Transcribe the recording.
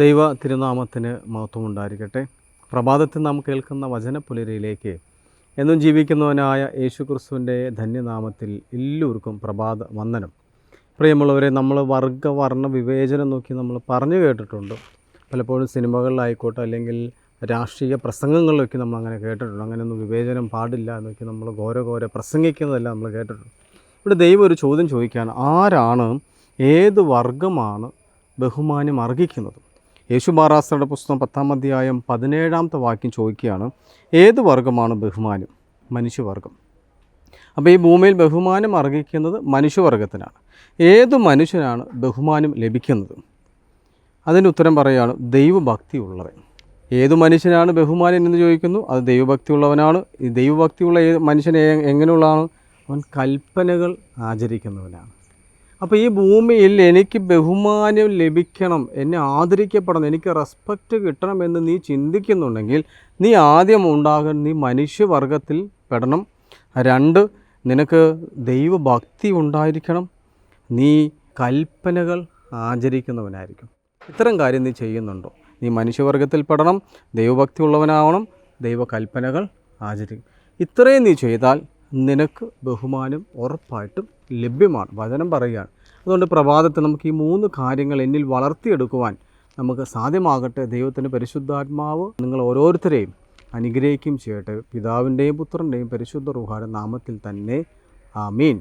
ദൈവ തിരുനാമത്തിന് മഹത്വമുണ്ടായിരിക്കട്ടെ. പ്രഭാതത്തിൽ നാം കേൾക്കുന്ന വചനപ്പുലരിയിലേക്ക് എന്നും ജീവിക്കുന്നവനായ യേശു ക്രിസ്തുവിന്റെ ധന്യനാമത്തിൽ എല്ലാവർക്കും പ്രഭാത വന്ദനം. പ്രിയമുള്ളവരെ നമ്മൾ വർഗ വർണ വിവേചനം നോക്കി നമ്മൾ പറഞ്ഞു കേട്ടിട്ടുണ്ട്. പലപ്പോഴും സിനിമകളിലായിക്കോട്ടെ അല്ലെങ്കിൽ രാഷ്ട്രീയ പ്രസംഗങ്ങളിലൊക്കെ നമ്മൾ അങ്ങനെ കേട്ടിട്ടുണ്ട്. അങ്ങനെയൊന്നും വിവേചനം പാടില്ല എന്നൊക്കെ നമ്മൾ ഘോര ഘോര പ്രസംഗിക്കുന്നതെല്ലാം നമ്മൾ കേട്ടിട്ടുണ്ട്. ഇവിടെ ദൈവം ഒരു ചോദ്യം ചോദിക്കുകയാണ് ആരാണ് ഏത് വർഗമാണ് ബഹുമാനം അർഹിക്കുന്നത്? യേശു ബാറാസയുടെ പുസ്തകം പത്താം അധ്യായം പതിനേഴാമത്തെ വാക്യം ചോദിക്കുകയാണ് ഏത് വർഗമാണ് ബഹുമാനം മനുഷ്യവർഗം. അപ്പോൾ ഈ ഭൂമിയിൽ ബഹുമാനം അർഹിക്കുന്നത് മനുഷ്യവർഗത്തിനാണ്. ഏത് മനുഷ്യനാണ് ബഹുമാനം ലഭിക്കുന്നത്? അതിന്റെ ഉത്തരം പറയുകയാണ് ദൈവഭക്തി ഉള്ളവൻ ഏത് മനുഷ്യനാണ് ബഹുമാനം എന്ന് ചോദിക്കുന്നു? അത് ദൈവഭക്തി ഉള്ളവനാണ് ഈ ദൈവഭക്തിയുള്ള ഏത് മനുഷ്യൻ എ- എങ്ങനെയുള്ളതാണ്? അവൻ കൽപ്പനകൾ ആചരിക്കുന്നവനാണ്. അപ്പോൾ ഈ ഭൂമിയിൽ എനിക്ക് ബഹുമാനം ലഭിക്കണം എന്നെ ആദരിക്കപ്പെടണം എനിക്ക് റെസ്പെക്റ്റ് കിട്ടണം എന്ന് നീ ചിന്തിക്കുന്നുണ്ടെങ്കിൽ നീ ആദ്യം ഉണ്ടാകാൻ നീ മനുഷ്യവർഗത്തിൽ പെടണം. രണ്ട് നിനക്ക് ദൈവഭക്തി ഉണ്ടായിരിക്കണം. നീ കൽപ്പനകൾ ആചരിക്കുന്നവനായിരിക്കും. ഇത്തരം കാര്യം നീ ചെയ്യുന്നുണ്ടോ? നീ മനുഷ്യവർഗത്തിൽ പെടണം ദൈവഭക്തി ഉള്ളവനാവണം ദൈവകൽപ്പനകൾ ആചരിക്കും. ഇത്രയും നീ ചെയ്താൽ നിനക്ക് ബഹുമാനം ഉറപ്പായിട്ടും ലഭ്യമാണ്. വചനം പറയുകയാണ്. അതുകൊണ്ട് പ്രഭാതത്തിൽ നമുക്ക് ഈ മൂന്ന് കാര്യങ്ങൾ എന്നിൽ വളർത്തിയെടുക്കുവാൻ നമുക്ക് സാധ്യമാകട്ടെ. ദൈവത്തിന്റെ പരിശുദ്ധാത്മാവ് നിങ്ങൾ ഓരോരുത്തരെയും അനുഗ്രഹിക്കുകയും ചെയ്യട്ടെ. പിതാവിന്റെയും പുത്രന്റെയും പരിശുദ്ധ റുഹാരനാമത്തിൽ നാമത്തിൽ തന്നെ. ആമീൻ.